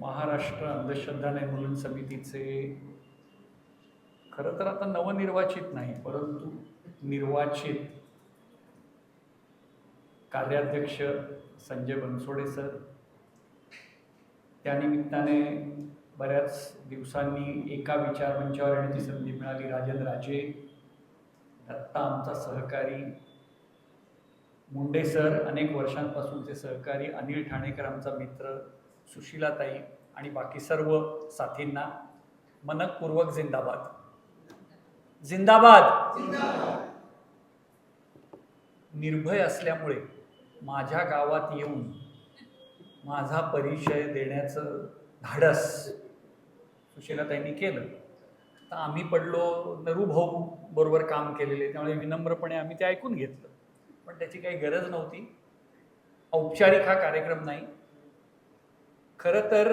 महाराष्ट्र अंधश्रद्धा निर्मूलन समितीचे खरं तर आता नवनिर्वाचित नाही परंतु निर्वाचित कार्याध्यक्ष संजय बनसोडे सर. त्यानिमित्ताने बऱ्याच दिवसांनी एका विचारमंचावर येण्याची संधी मिळाली. राजन राजे दत्ता आमचा सहकारी मुंडे सर अनेक वर्षांपासूनचे सहकारी अनिल ठाणेकर आमचा मित्र सुशीलाताई आणि बाकी सर्व साथींना मनपूर्वक जिंदाबाद. जिंदाबाद! निर्भय असल्यामुळे माझ्या गावात येऊन माझा परिचय देण्याचं धाडस सुशीलाताईंनी केलं. तर आम्ही पडलो नरू भाऊ बरोबर काम केलेले त्यामुळे विनम्रपणे आम्ही ते ऐकून घेतलं. पण त्याची काही गरज नव्हती. औपचारिक हा कार्यक्रम नाही. खरं तर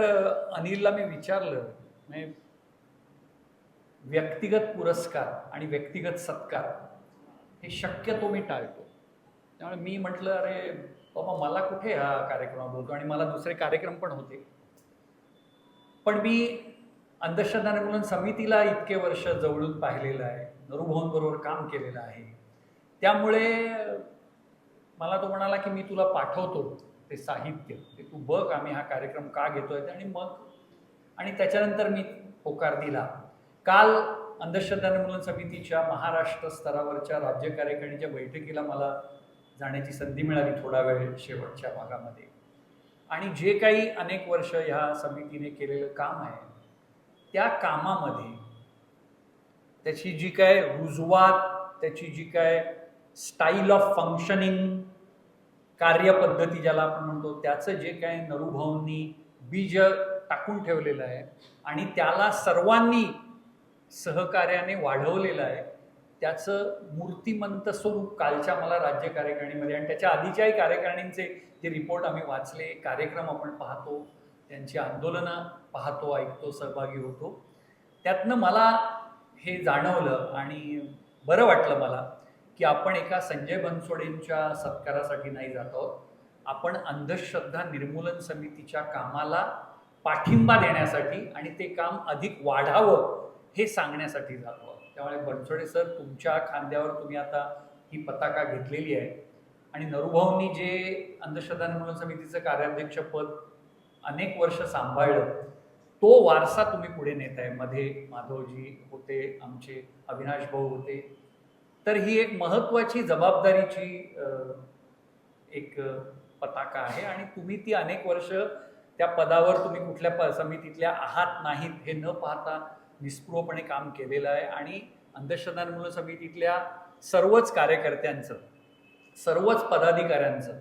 अनिलला मी विचारलं म्हणजे व्यक्तिगत पुरस्कार आणि व्यक्तिगत सत्कार हे शक्यतो मी टाळतो. त्यामुळे मी म्हटलं अरे बाबा मला कुठे हा कार्यक्रम बोलतो? आणि मला दुसरे कार्यक्रम पण होते. पण मी अंधश्रद्धा निर्मूलन समितीला इतके वर्ष जवळून पाहिलेलं आहे नरूभाऊंबरोबर काम केलेलं आहे. त्यामुळे मला तो म्हणाला की मी तुला पाठवतो. ते साहित्य ते तू बघ आम्ही हा कार्यक्रम का घेतोय आणि मग. आणि त्याच्यानंतर मी होकार दिला. काल अंधश्रद्धा निर्मूलन समितीच्या महाराष्ट्र स्तरावरच्या राज्य कार्यकारिणीच्या बैठकीला मला जाण्याची संधी मिळाली थोडा वेळ शेवटच्या भागामध्ये. आणि जे काही अनेक वर्ष ह्या समितीने केलेलं काम आहे त्या कामामध्ये त्याची जी काय रुजवात त्याची जी काय स्टाईल ऑफ फंक्शनिंग कार्यपद्धती ज्याला आपण म्हणतो त्याचं जे काय नरूभाऊंनी बीज टाकून ठेवलेलं आहे आणि त्याला सर्वांनी सहकार्याने वाढवलेलं आहे त्याचं मूर्तिमंत स्वरूप कालच्या मला राज्य कार्यकारिणीमध्ये आणि त्याच्या आधीच्याही कार्यकारिणींचे जे रिपोर्ट आम्ही वाचले कार्यक्रम आपण पाहतो त्यांची आंदोलनं पाहतो ऐकतो सहभागी होतो. त्यातनं मला हे जाणवलं आणि बरं वाटलं मला की आपण एका संजय बनसोडेंच्या सत्कारासाठी नाही जात आहोत. आपण अंधश्रद्धा निर्मूलन समितीच्या कामाला पाठिंबा देण्यासाठी आणि ते काम अधिक वाढावं हे सांगण्यासाठी जात आहोत. त्यामुळे बनसोडे सर तुमच्या खांद्यावर तुम्ही आता ही पताका घेतलेली आहे. आणि नरूभाऊंनी जे अंधश्रद्धा निर्मूलन समितीचं कार्याध्यक्षपद अनेक वर्ष सांभाळलं तो वारसा तुम्ही पुढे नेत आहे मध्ये माधवजी होते आमचे अविनाश भाऊ होते तर ही एक महत्त्वाची जबाबदारीची एक पताका आहे. आणि तुम्ही ती अनेक वर्ष त्या पदावर तुम्ही कुठल्या प समितीतल्या आहात नाहीत हे न पाहता निस्पृहपणे काम केलेलं आहे. आणि अंधश्रद्धा निर्मूलन समितीतल्या सर्वच कार्यकर्त्यांचं सर्वच पदाधिकाऱ्यांचं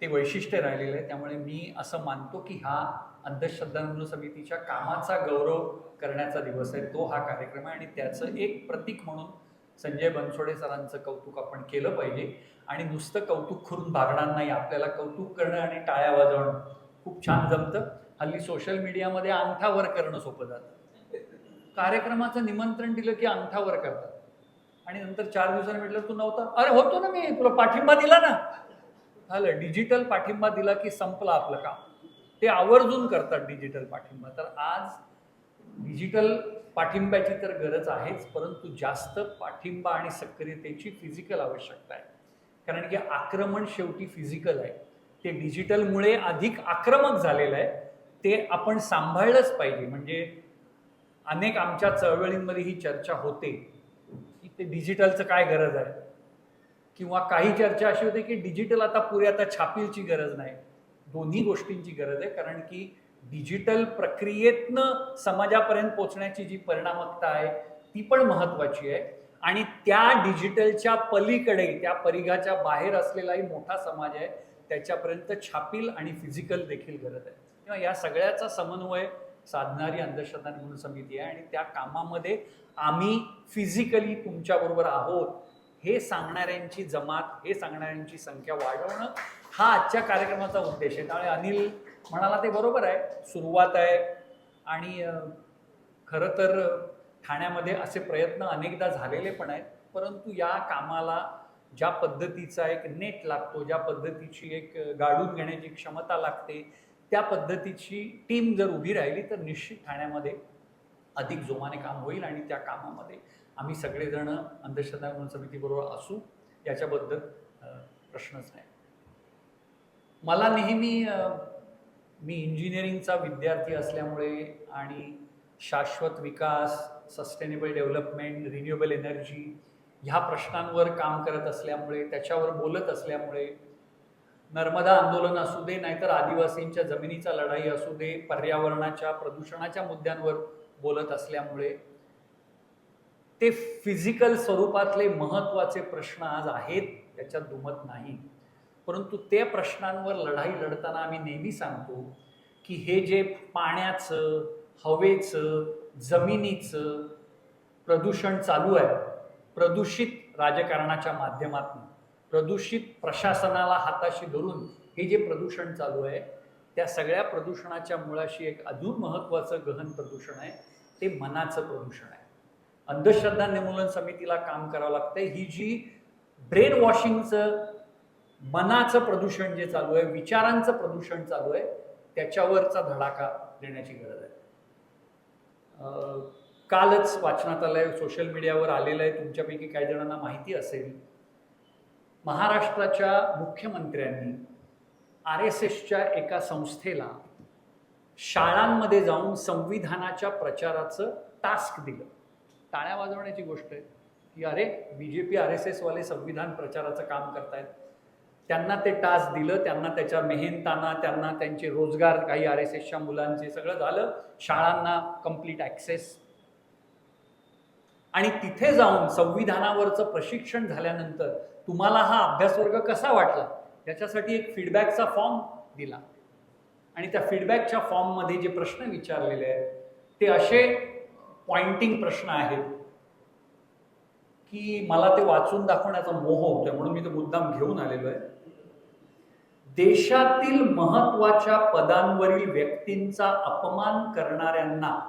ते वैशिष्ट्य राहिलेलं आहे. त्यामुळे मी असं मानतो की हा अंधश्रद्धा निर्मूलन समितीच्या कामाचा गौरव करण्याचा दिवस आहे. तो हा कार्यक्रम आहे आणि त्याचं एक प्रतीक म्हणून संजय बनसोडे सरांचं कौतुक आपण केलं पाहिजे. आणि नुसतं कौतुक करून भागणार नाही आपल्याला कौतुक करणं आणि टाळ्या वाजवणं खूप छान जमतं. हल्ली सोशल मीडियामध्ये अंगठावर करणं सोपं जातं. कार्यक्रमाचं निमंत्रण दिलं की अंगठावर करतात. आणि नंतर चार दिवसांनी म्हटलं तू नव्हता. अरे होतो ना मी तुला पाठिंबा दिला ना. झालं. डिजिटल पाठिंबा दिला की संपलं आपलं काम. ते आवर्जून करतात डिजिटल पाठिंबा. तर आज डिजिटल पाठिंब्याची तर गरज आहेच परंतु जास्त पाठिंबा आणि सक्रियतेची फिजिकल आवश्यकता आहे. कारण की आक्रमण शेवटी फिजिकल आहे. ते डिजिटलमुळे अधिक आक्रमक झालेलं आहे. ते आपण सांभाळलंच पाहिजे. म्हणजे अनेक आमच्या चळवळींमध्ये ही चर्चा होते की ते डिजिटलचं काय गरज आहे? किंवा काही चर्चा अशी होते की डिजिटल आता पुरे आता छापीलची गरज नाही. दोन्ही गोष्टींची गरज आहे. कारण की डिजिटल प्रक्रियेतनं समाजापर्यंत पोचण्याची जी परिणामकता आहे ती पण महत्त्वाची आहे. आणि त्या डिजिटलच्या पलीकडे त्या परिघाच्या बाहेर असलेलाही मोठा समाज आहे त्याच्यापर्यंत छापील आणि फिजिकल देखील गरज आहे. किंवा या सगळ्याचा समन्वय साधणारी अंधश्रद्धा निर्मूलन समिती आहे आणि त्या कामामध्ये आम्ही फिजिकली तुमच्याबरोबर आहोत हे सांगणाऱ्यांची जमात हे सांगणाऱ्यांची संख्या वाढवणं हा आजच्या कार्यक्रमाचा उद्देश आहे. त्यामुळे अनिल म्हणाला ते बरोबर आहे. सुरुवात आहे. आणि खरं तर ठाण्यामध्ये असे प्रयत्न अनेकदा झालेले पण आहेत. परंतु या कामाला ज्या पद्धतीचा एक नेट लागतो ज्या पद्धतीची एक गाडून घेण्याची क्षमता लागते त्या पद्धतीची टीम जर उभी राहिली तर निश्चित ठाण्यामध्ये अधिक जोमाने काम होईल आणि त्या कामामध्ये आम्ही सगळेजण अंधश्रद्धा निर्मूलन समितीबरोबर असू याच्याबद्दल प्रश्नच नाही. मला नेहमी मी इंजिनिअरिंगचा विद्यार्थी असल्यामुळे आणि शाश्वत विकास सस्टेनेबल डेव्हलपमेंट रिन्युएबल एनर्जी ह्या प्रश्नांवर काम करत असल्यामुळे त्याच्यावर बोलत असल्यामुळे नर्मदा आंदोलन असू दे नाहीतर आदिवासींच्या जमिनीचा लढाई असू दे पर्यावरणाच्या प्रदूषणाच्या मुद्द्यांवर बोलत असल्यामुळे ते फिजिकल स्वरूपातले महत्त्वाचे प्रश्न आज आहेत त्याच्यात दुमत नाही. परंतु त्या प्रश्नांवर लढाई लढताना आम्ही नेहमी सांगतो की हे जे पाण्याचं हवेचं जमिनीचं प्रदूषण चालू आहे प्रदूषित राजकारणाच्या माध्यमातून प्रदूषित प्रशासनाला हाताशी धरून हे जे प्रदूषण चालू आहे त्या सगळ्या प्रदूषणाच्या मुळाशी एक अजून महत्त्वाचं गहन प्रदूषण आहे ते मनाचं प्रदूषण आहे. अंधश्रद्धा निर्मूलन समितीला काम करावं लागतंय. ही जी ब्रेन वॉशिंगचं मनाचं प्रदूषण जे चालू आहे विचारांचं प्रदूषण चालू आहे त्याच्यावरचा धडाका देण्याची गरज आहे. कालच वाचनात आलंय सोशल मीडियावर आलेलं आहे तुमच्यापैकी काही जणांना माहिती असेल. महाराष्ट्राच्या मुख्यमंत्र्यांनी आर एस एसच्या एका संस्थेला शाळांमध्ये जाऊन संविधानाच्या प्रचाराचं टास्क दिलं. टाळ्या वाजवण्याची गोष्ट आहे की अरे B J P R S एसवाले संविधान प्रचाराचं काम करतायत. त्यांना ते टास्क दिलं त्यांना त्याच्या मेहनताना त्यांना त्यांचे रोजगार काही आर एस एसच्या मुलांचे सगळं झालं. शाळांना कंप्लीट ॲक्सेस आणि तिथे जाऊन संविधानावरचं प्रशिक्षण झाल्यानंतर तुम्हाला हा अभ्यासवर्ग कसा वाटला? याच्यासाठी एक फीडबॅकचा फॉर्म दिला. आणि त्या फीडबॅकच्या फॉर्ममध्ये जे प्रश्न विचारलेले आहेत ते असे पॉइंटिंग प्रश्न आहेत. की मला ते वाचून दाखवण्याचा मोह होतोय म्हणून मी तो मुद्दाम घेऊन आलेलो आहे. देशातील महत्त्वाच्या पदांवरील व्यक्तींचा अपमान करणाऱ्यांना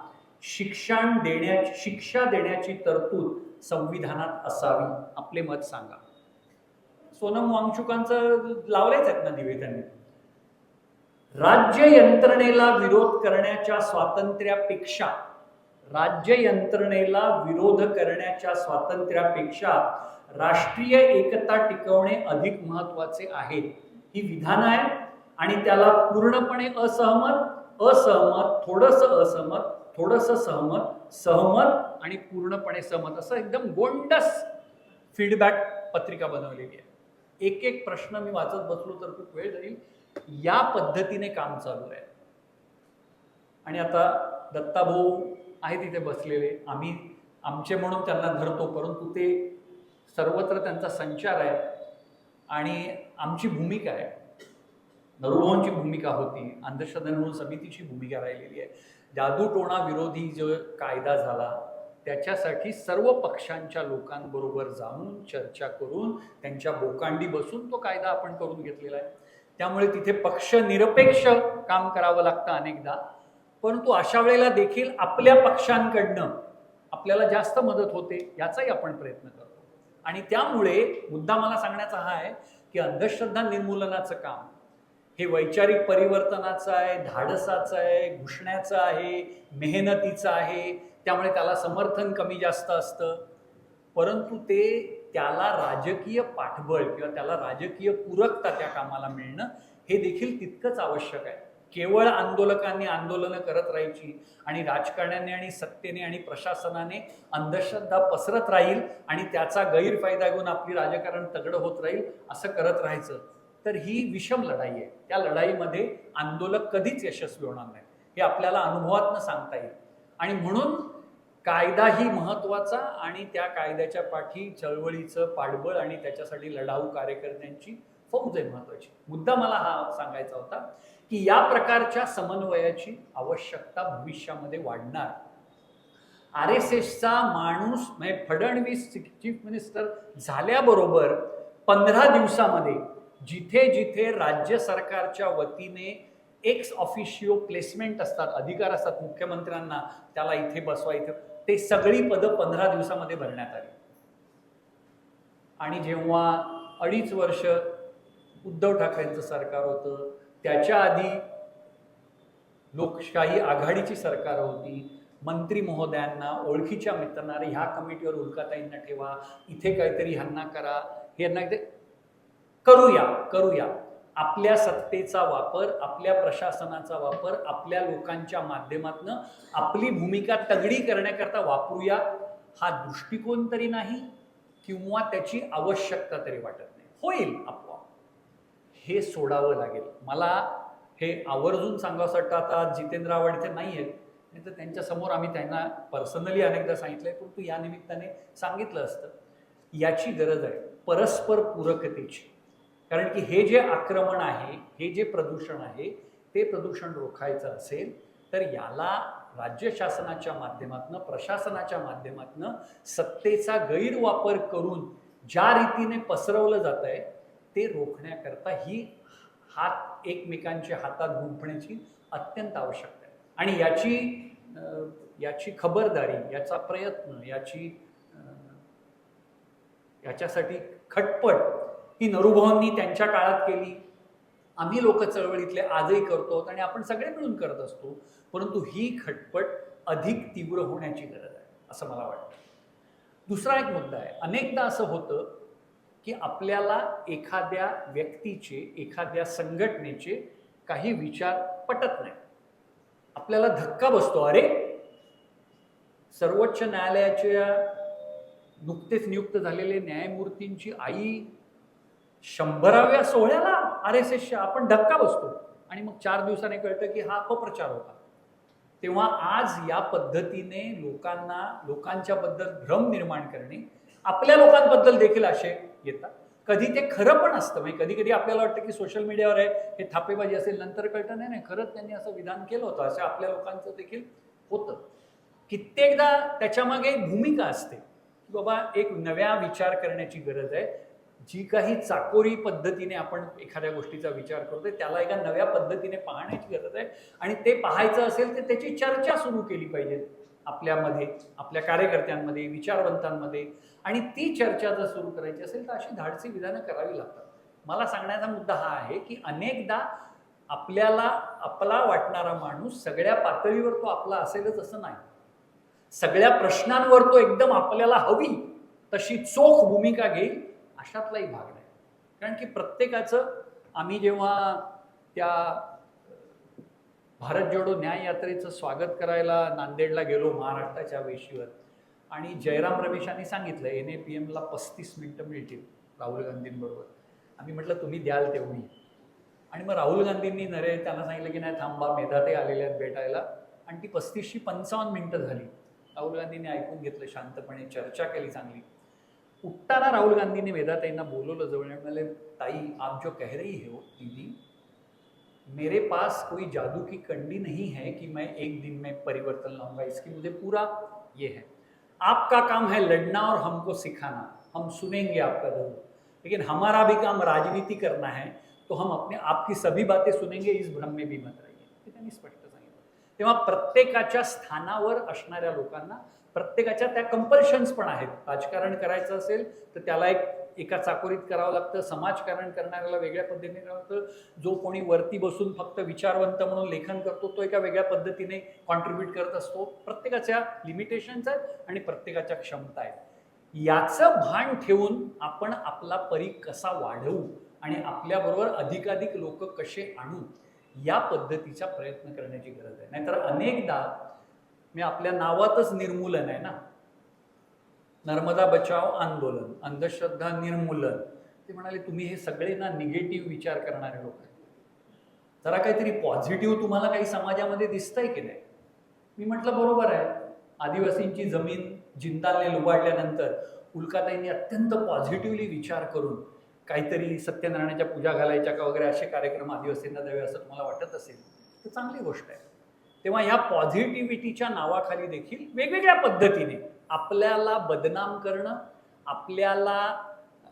शिक्षण देण्याची शिक्षा देण्याची तरतूद संविधानात असावी आपले मत सांगा. सोनम वांगचुकांचं लावलेच आहेत ना निवेदन. राज्य यंत्रणेला विरोध करण्याच्या स्वातंत्र्यापेक्षा राज्य यंत्रणेला विरोध करण्याच्या स्वातंत्र्यापेक्षा राष्ट्रीय एकता टिकवणे अधिक महत्त्वाचे आहे. ही विधान आहे आणि त्याला पूर्णपणे असहमत असहमत थोडस असहमत थोडस सहमत सहमत आणि पूर्णपणे सहमत असं एकदम गोंडस फीडबॅक पत्रिका बनवलेली आहे. एक एक प्रश्न मी वाचत बसलो तर खूप वेळ जाईल. या पद्धतीने काम चालू आहे. आणि आता दत्ताभाऊ आहे तिथे बसलेले. आम्ही आमचे म्हणून त्यांना धरतो परंतु ते सर्वत्र त्यांचा संचार आहे आणि आमची भूमिका आहे. नरुभाऊंची भूमिका होती अंधश्रद्धा निर्मूलन समितीची भूमिका राहिलेली आहे. जादूटोणा विरोधी जो कायदा झाला त्याच्यासाठी सर्व पक्षांच्या लोकांबरोबर जाऊन चर्चा करून त्यांच्या बोकांडी बसून तो कायदा आपण करून घेतलेला आहे. त्यामुळे तिथे पक्ष निरपेक्ष काम करावं लागतं अनेकदा. परंतु अशा वेळेला देखील आपल्या पक्षांकडनं आपल्याला जास्त मदत होते याचाही आपण प्रयत्न करतो. आणि त्यामुळे मुद्दा मला सांगण्याचा हा आहे की अंधश्रद्धा निर्मूलनाचं काम हे वैचारिक परिवर्तनाचं आहे धाडसाचं आहे घुसण्याचं आहे मेहनतीचं आहे त्यामुळे त्याला समर्थन कमी जास्त असतं. परंतु ते त्याला राजकीय पाठबळ किंवा त्याला राजकीय पूरकता त्या कामाला मिळणं हे देखील तितकंच आवश्यक आहे. केवळ आंदोलकांनी आंदोलनं करत राहायची आणि राजकारण्याने आणि सत्तेने आणि प्रशासनाने अंधश्रद्धा पसरत राहील आणि त्याचा गैरफायदा घेऊन आपली राजकारण तगडं होत राहील असं करत राहायचं. तर ही विषम लढाई आहे. त्या लढाईमध्ये आंदोलक कधीच यशस्वी होणार नाही हे आपल्याला अनुभवातनं सांगता येईल. आणि म्हणून कायदा ही महत्त्वाचा आणि त्या कायद्याच्या पाठी चळवळीचं पाठबळ आणि त्याच्यासाठी लढाऊ कार्यकर्त्यांची फौज आहे महत्वाची मुद्दा मला हा सांगायचा होता. की या प्रकारच्या समन्वयाची आवश्यकता भविष्यामध्ये वाढणार. आर एस एसचा माणूस म्हणजे फडणवीस चीफ मिनिस्टर झाल्याबरोबर पंधरा दिवसामध्ये जिथे जिथे राज्य सरकारच्या वतीने एक्स ऑफिशियो प्लेसमेंट असतात अधिकार असतात मुख्यमंत्र्यांना त्याला इथे बसवा इथे ते सगळी पदं पंधरा दिवसामध्ये भरण्यात आली. आणि जेव्हा अडीच वर्ष उद्धव ठाकरेंचं सरकार होतं त्याच्या आधी लोकशाही आघाडीची सरकार होती. मंत्री महोदयांना ओळखीच्या मित्रांना ह्या कमिटीवर उल्काताईंना ठेवा इथे काहीतरी ह्यांना करा हे यांना करूया करूया. आपल्या सत्तेचा वापर आपल्या प्रशासनाचा वापर आपल्या लोकांच्या माध्यमातनं आपली भूमिका तगडी करण्याकरता वापरूया हा दृष्टिकोन तरी नाही किंवा त्याची आवश्यकता तरी वाटत नाही. होईल आपोआप. हे सोडावं लागेल. मला हे आवर्जून सांगावं वाटतं. आता जितेंद्र आव्हाड इथे नाही आहेत नाही तर त्यांच्यासमोर आम्ही त्यांना पर्सनली अनेकदा सांगितलं आहे परंतु या निमित्ताने सांगितलं असतं. याची गरज आहे. परस्पर पूरकतेची. कारण की हे जे आक्रमण आहे हे जे प्रदूषण आहे ते प्रदूषण रोखायचं असेल तर याला राज्य शासनाच्या माध्यमातनं प्रशासनाच्या माध्यमातनं सत्तेचा गैरवापर करून ज्या रीतीने पसरवलं जात आहे ते रोखण्याकरता ही हात एकमेकांच्या हातात गुंफण्याची अत्यंत आवश्यकता आहे. आणि याची याची खबरदारी याचा प्रयत्न याची याच्यासाठी खटपट ही नरुभावांनी त्यांच्या काळात केली. आम्ही लोक चळवळीतले आजही करतो आणि आपण सगळे मिळून करत असतो परंतु ही खटपट अधिक तीव्र होण्याची गरज आहे असं मला वाटतं. दुसरा एक मुद्दा आहे. अनेकदा असं होतं की आपल्याला एखाद्या व्यक्तीचे एखाद्या संघटनेचे काही विचार पटत नाही. आपल्याला धक्का बसतो अरे सर्वोच्च न्यायालयाच्या नुकतेच नियुक्त झालेले न्यायमूर्तींची आई शंभराव्या सोहळ्याला आर एस एसच्या आपण धक्का बसतो. आणि मग चार दिवसाने कळतं की हा अपप्रचार होता. तेव्हा आज या पद्धतीने लोकांना लोकांच्या बद्दल भ्रम निर्माण करणे आपल्या लोकांबद्दल देखील असे येतात. कधी ते खरं पण असतं. म्हणजे कधी कधी आपल्याला वाटतं की सोशल मीडियावर आहे हे थापेबाजी असेल नंतर कळतं. नाही नाही खरंच त्यांनी असं विधान केलं होतं. असं आपल्या लोकांचं देखील होतं. कित्येकदा त्याच्यामागे एक भूमिका असते की बाबा एक नव्या विचार करण्याची गरज आहे. जी काही चाकोरी पद्धतीने आपण एखाद्या गोष्टीचा विचार करतोय त्याला एका नव्या पद्धतीने पाहण्याची गरज आहे. आणि ते पाहायचं असेल तर त्याची चर्चा सुरू केली पाहिजे. आपल्यामध्ये आपल्या कार्यकर्त्यांमध्ये विचारवंतांमध्ये. आणि ती चर्चा जर सुरू करायची असेल तर अशी धाडसी विधानं करावी लागतात. मला सांगण्याचा मुद्दा हा आहे की अनेकदा आपल्याला आपला वाटणारा माणूस सगळ्या पातळीवर तो आपला असेलच असं नाही. सगळ्या प्रश्नांवर तो एकदम आपल्याला हवी तशी चोख भूमिका घेईल अशातलाही भाग नाही. कारण की प्रत्येकाचं आम्ही जेव्हा त्या भारत जोडो न्याय यात्रेचं स्वागत करायला नांदेडला गेलो महाराष्ट्राच्या वेशीवर. आणि जयराम रमेशांनी सांगितलं एन ए पी एमला पस्तीस मिनटं मिळतील राहुल गांधींबरोबर. आम्ही म्हटलं तुम्ही द्याल तेवढी. आणि मग राहुल गांधींनी नरे त्यांना सांगितलं की नाही थांबा मेधाते आलेले आहेत भेटायला. आणि ती पस्तीसशी पंचावन्न मिनटं झाली. राहुल गांधींनी ऐकून घेतलं शांतपणे चर्चा केली चांगली. उठताना राहुल गांधींनी वेदाताईंना बोलवलं जवळ. म्हणाले ताई आप जो कह रही हो दीदी मेरे पास कोई जादू की कंडी नहीं है कि मैं एक दिन में परिवर्तन लाऊँगा। इसकी मुझे पूरा ये है। आपका काम है लड़ना और हमको सिखाना। हम सुनेंगे आपका ज़रूर। लेकिन हमारा भी काम राजनीति करना है तो हम अपने आपकी सभी बातें सुनेंगे, इस भ्रम में भी मत रहिए। हे त्यांनी स्पष्ट सांगितलं तेव्हा प्रत्येकाच्या स्थानावर असणाऱ्या लोकांना प्रत्येकाच्या त्या कंपल्शन्स पण आहेत. राजकारण करायचं असेल तर त्याला एक एका चाकोरीत करावं लागतं. समाजकारण करणाऱ्याला वेगळ्या पद्धतीने करावं लागतं. जो कोणी वरती बसून फक्त विचारवंत म्हणून लेखन करतो तो एका वेगळ्या पद्धतीने कॉन्ट्रीब्यूट करत असतो. प्रत्येकाच्या लिमिटेशन्स आहेत आणि प्रत्येकाच्या क्षमता आहेत. याचं भान ठेवून आपण आपला परी कसा वाढवू आणि आपल्याबरोबर अधिकाधिक लोक कसे आणू या पद्धतीचा प्रयत्न करण्याची गरज आहे. नाहीतर अनेकदा मी आपल्या नावातच निर्मूलन आहे ना? नर्मदा बचाव आंदोलन अंधश्रद्धा निर्मूलन. ते म्हणाले तुम्ही हे सगळे ना निगेटिव्ह विचार करणारे लोक आहेत. जरा काहीतरी पॉझिटिव्ह तुम्हाला काही समाजामध्ये दिसतंय की नाही? मी म्हटलं बरोबर आहे. आदिवासींची जमीन जिंतालने लुबाडल्यानंतर उल्काताईंनी अत्यंत पॉझिटिव्हली विचार करून काहीतरी सत्यनारायणाच्या पूजा घालायच्या का वगैरे असे कार्यक्रम आदिवासींना द्यावे असं तुम्हाला वाटत असेल तर चांगली गोष्ट आहे. तेव्हा ह्या पॉझिटिव्हिटीच्या नावाखाली देखील वेगवेगळ्या पद्धतीने आपल्याला बदनाम करणं आपल्याला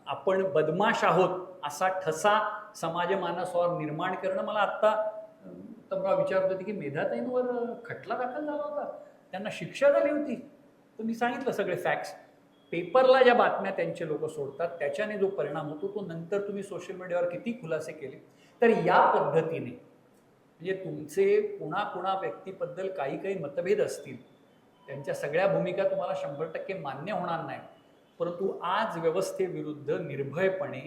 आपण बदमाश आहोत असा ठसा समाजमानसावर निर्माण करणं. मला आत्ता अं, तमरा विचारत होती की मेधाताईंवर खटला दाखल झाला होता. त्यांना शिक्षा झाली होती. तर मी सांगितलं सगळे फॅक्ट्स पेपरला ज्या बातम्या त्यांचे लोक सोडतात त्याच्याने जो परिणाम होतो तो नंतर तुम्ही सोशल मीडियावर किती खुलासे केले. तर या पद्धतीने म्हणजे तुमचे कुणा कुणा व्यक्तीबद्दल काही काही मतभेद असतील त्यांच्या सगळ्या भूमिका तुम्हाला शंभर टक्के मान्य होणार नाही परंतु आज व्यवस्थेविरुद्ध निर्भयपणे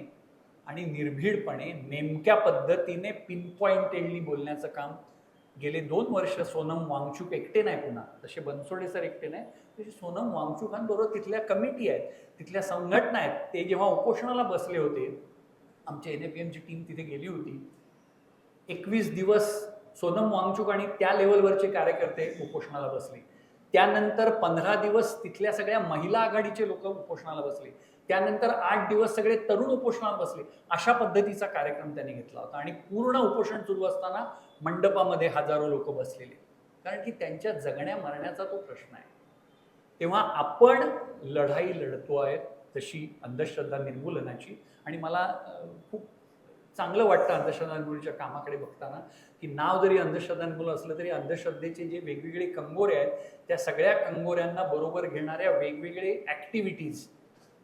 आणि निर्भीडपणे नेमक्या पद्धतीने पिनपॉइंटेडली बोलण्याचं काम गेले दोन वर्ष सोनम वांगचूक एकटे नाही पुन्हा. तसे बनसोडे सर एकटे नाही तसे सोनम वांगचुकांबरोबर तिथल्या कमिटी आहेत तिथल्या संघटना आहेत. ते जेव्हा उपोषणाला बसले होते आमच्या एन ए पी एमची टीम तिथे गेली होती. एकवीस दिवस सोनम वांगचूक आणि त्या लेवलवरचे कार्यकर्ते उपोषणाला बसले. त्यानंतर पंधरा दिवस तिथल्या सगळ्या महिला आघाडीचे लोक उपोषणाला बसले. त्यानंतर आठ दिवस सगळे तरुण उपोषणाला बसले. अशा पद्धतीचा कार्यक्रम त्यांनी घेतला होता आणि पूर्ण उपोषण सुरू असताना मंडपामध्ये हजारो लोक बसलेले. कारण की त्यांच्या जगण्या मरण्याचा तो प्रश्न आहे. तेव्हा आपण लढाई लढतो आहे तशी अंधश्रद्धा निर्मूलनाची. आणि मला खूप चांगलं वाटतं अंधश्रद्धा कामाकडे बघताना की नाव जरी अंधश्रद्धांमुळं असलं तरी अंधश्रद्धेचे जे वेगवेगळे कंगोरे आहेत त्या सगळ्या कंगोऱ्यांना बरोबर घेणाऱ्या वेगवेगळे ॲक्टिव्हिटीज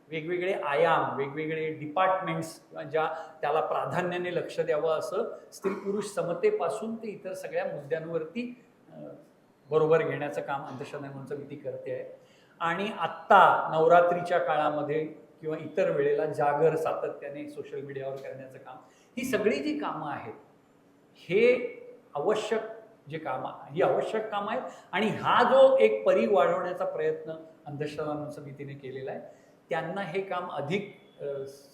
वेगवेगळे आयाम वेगवेगळे डिपार्टमेंट्स ज्या त्याला प्राधान्याने लक्ष द्यावं असं स्त्री पुरुष समतेपासून ते इतर सगळ्या मुद्द्यांवरती बरोबर घेण्याचं काम अंधश्रद्धा मी करते आहे. आणि आत्ता नवरात्रीच्या काळामध्ये किंवा इतर वेळेला जागर सातत्याने सोशल मीडियावर करण्याचं काम ही सगळी जी कामं आहेत हे आवश्यक जे काम ही आवश्यक कामं आहेत आणि हा जो एक परी वाढवण्याचा प्रयत्न अंधश्रद्धा समितीने केलेला आहे त्यांना हे काम अधिक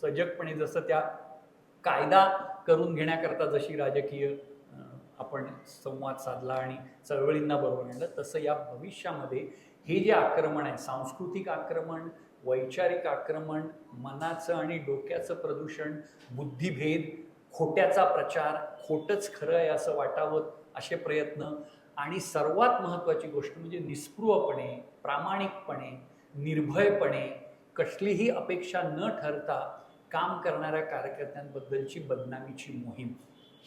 सजगपणे जसं त्या कायदा करून घेण्याकरता जशी राजकीय आपण संवाद साधला आणि चळवळींना बरोबर आणलं तसं या भविष्यामध्ये हे जे आक्रमण आहे सांस्कृतिक आक्रमण वैचारिक आक्रमण मनाचं आणि डोक्याचं प्रदूषण बुद्धिभेद खोट्याचा प्रचार खोटंच खरं आहे असं वाटावं असे प्रयत्न. आणि सर्वात महत्त्वाची गोष्ट म्हणजे निस्पृहपणे प्रामाणिकपणे निर्भयपणे कसलीही अपेक्षा न ठरता काम करणाऱ्या कार्यकर्त्यांबद्दलची बदनामीची मोहीम.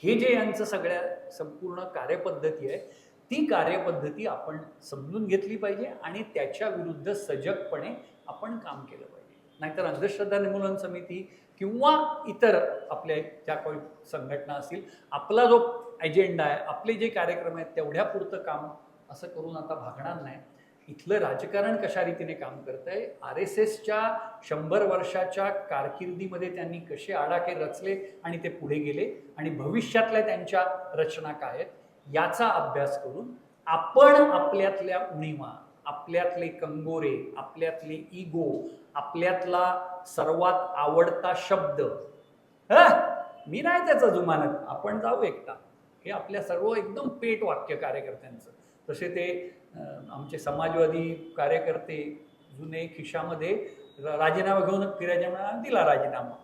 हे जे यांचं सगळ्या संपूर्ण कार्यपद्धती आहे ती कार्यपद्धती आपण समजून घेतली पाहिजे आणि त्याच्या विरुद्ध सजगपणे आपण काम केलं पाहिजे. नाहीतर अंधश्रद्धा निर्मूलन समिती किंवा इतर आपल्या ज्या काही संघटना असतील आपला जो एजेंडा आहे आपले जे कार्यक्रम आहेत तेवढ्या पुरतं काम असं करून आता भागणार नाही. इथलं राजकारण कशा रीतीने काम करत आहे आर एस एसच्या शंभर वर्षाच्या कारकिर्दीमध्ये त्यांनी कसे आडाखे रचले आणि ते पुढे गेले? आणि भविष्यातल्या त्यांच्या रचना काय आहेत? याचा अभ्यास करून आपण आपल्यातल्या उणीवा आपल्यातले कंगोरे आपल्यातले इगो आपल्यातला सर्वात आवडता शब्द. "ह, मी नाही त्याचा जुमानत. आपण जाऊ एकटा. हे आपल्या सर्व एकदम पेट वाक्य कार्यकर्त्यांचं. तसे ते आमचे समाजवादी कार्यकर्ते जुने खिशामध्ये राजीनामा घेऊन फिरायच्या दिला राजीनामा.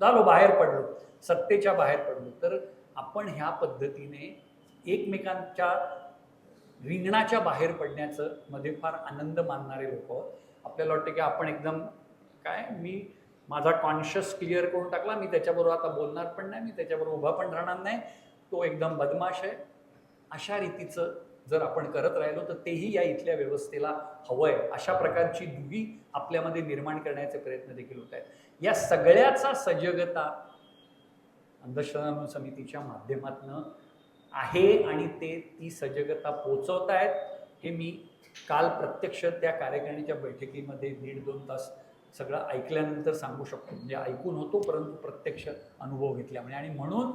झालो बाहेर पडलो. सत्तेच्या बाहेर पडलो. तर आपण ह्या पद्धतीने एकमेकांच्या रिंगणाच्या बाहेर पडण्याचं मध्ये फार आनंद मानणारे लोक आहोत. आपल्याला वाटतं की आपण एकदम काय? मी माझा कॉन्शियस क्लिअर करून टाकला. मी त्याच्याबरोबर आता बोलणार पण नाही. मी त्याच्याबरोबर उभा पण राहणार नाही. तो एकदम बदमाश आहे. अशा रीतीचं जर आपण करत राहिलो तर तेही या इथल्या व्यवस्थेला हवंय. अशा प्रकारची दुवी आपल्यामध्ये निर्माण करण्याचे प्रयत्न देखील होत आहेत. या सगळ्याचा सजगता अंधश्रद्धा समितीच्या माध्यमातनं आहे आणि ते ती सजगता पोचवत आहेत हे मी काल प्रत्यक्ष त्या कार्यकारिणीच्या बैठकीमध्ये दीड दोन तास सगळं ऐकल्यानंतर सांगू शकतो. म्हणजे ऐकून होतो परंतु प्रत्यक्ष अनुभव घेतल्यामुळे. आणि म्हणून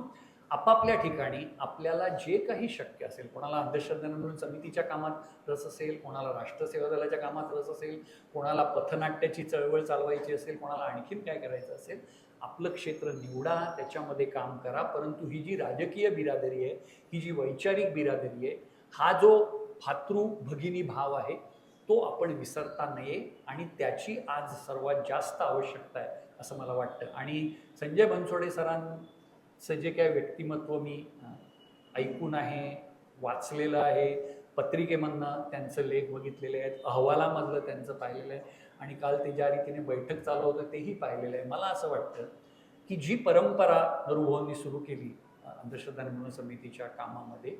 आपापल्या ठिकाणी आपल्याला जे काही शक्य असेल कोणाला अंधश्रद्धा म्हणून समितीच्या कामात रस असेल कोणाला राष्ट्रसेवा दलाच्या कामात रस असेल कोणाला पथनाट्याची चळवळ चालवायची असेल कोणाला आणखीन काय करायचं असेल आपलं क्षेत्र निवडा त्याच्यामध्ये काम करा. परंतु ही जी राजकीय बिरादरी आहे ही जी वैचारिक बिरादरी आहे हा जो भातृ भगिनी भाव आहे तो आपण विसरता नये आणि त्याची आज सर्वात जास्त आवश्यकता आहे असं मला वाटतं. आणि संजय बनसोडे सरांचं जे काय व्यक्तिमत्व मी ऐकून आहे वाचलेलं आहे पत्रिकेमधनं त्यांचं लेख बघितलेले आहेत अहवालामधलं त्यांचं पाहिलेलं आहे आणि काल ते ज्या रीतीने बैठक चालू होतं तेही पाहिलेलं आहे. मला असं वाटतं की जी परंपरा नरुभाऊंनी सुरू केली अंधश्रद्धा निर्मूलन समितीच्या कामामध्ये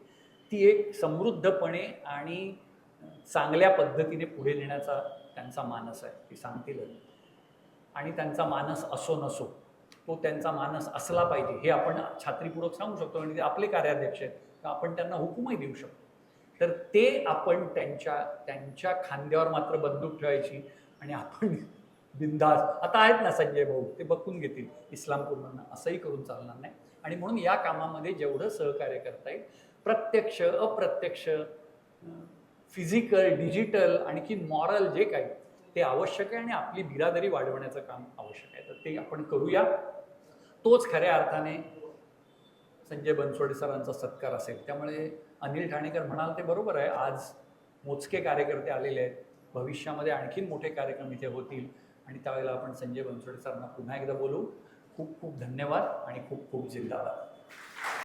ती एक समृद्धपणे आणि चांगल्या पद्धतीने पुढे नेण्याचा त्यांचा मानस आहे ते सांगतीलच आणि त्यांचा मानस असो नसो तो त्यांचा मानस असला पाहिजे हे आपण छात्रीपूर्वक सांगू शकतो. आणि ते आपले कार्याध्यक्ष आहेत तर आपण त्यांना हुकूमही देऊ शकतो. तर ते आपण त्यांच्या त्यांच्या खांद्यावर मात्र बंदूक ठेवायची आणि आपण बिंदास आता आहेत ना संजय भाऊ ते बघून घेतील इस्लामपूर्ण असंही करून चालणार नाही. आणि म्हणून या कामामध्ये जेवढं सहकार्य करता येईल प्रत्यक्ष अप्रत्यक्ष फिजिकल डिजिटल आणखी मॉरल जे काही ते आवश्यक आहे आणि आपली बिरादरी वाढवण्याचं काम आवश्यक आहे. तर ते आपण करूया. तोच खऱ्या अर्थाने संजय बनसोडे सरांचा सत्कार असेल. त्यामुळे अनिल ठाणेकर म्हणाल ते बरोबर आहे. आज मोजके कार्यकर्ते आलेले आहेत. भविष्यामध्ये आणखीन मोठे कार्यक्रम इथे होतील. आणि त्यावेळेला आपण संजय बनसोडे सरांना पुन्हा एकदा बोलू. खूप खूप धन्यवाद आणि खूप खूप जिंदाबाद.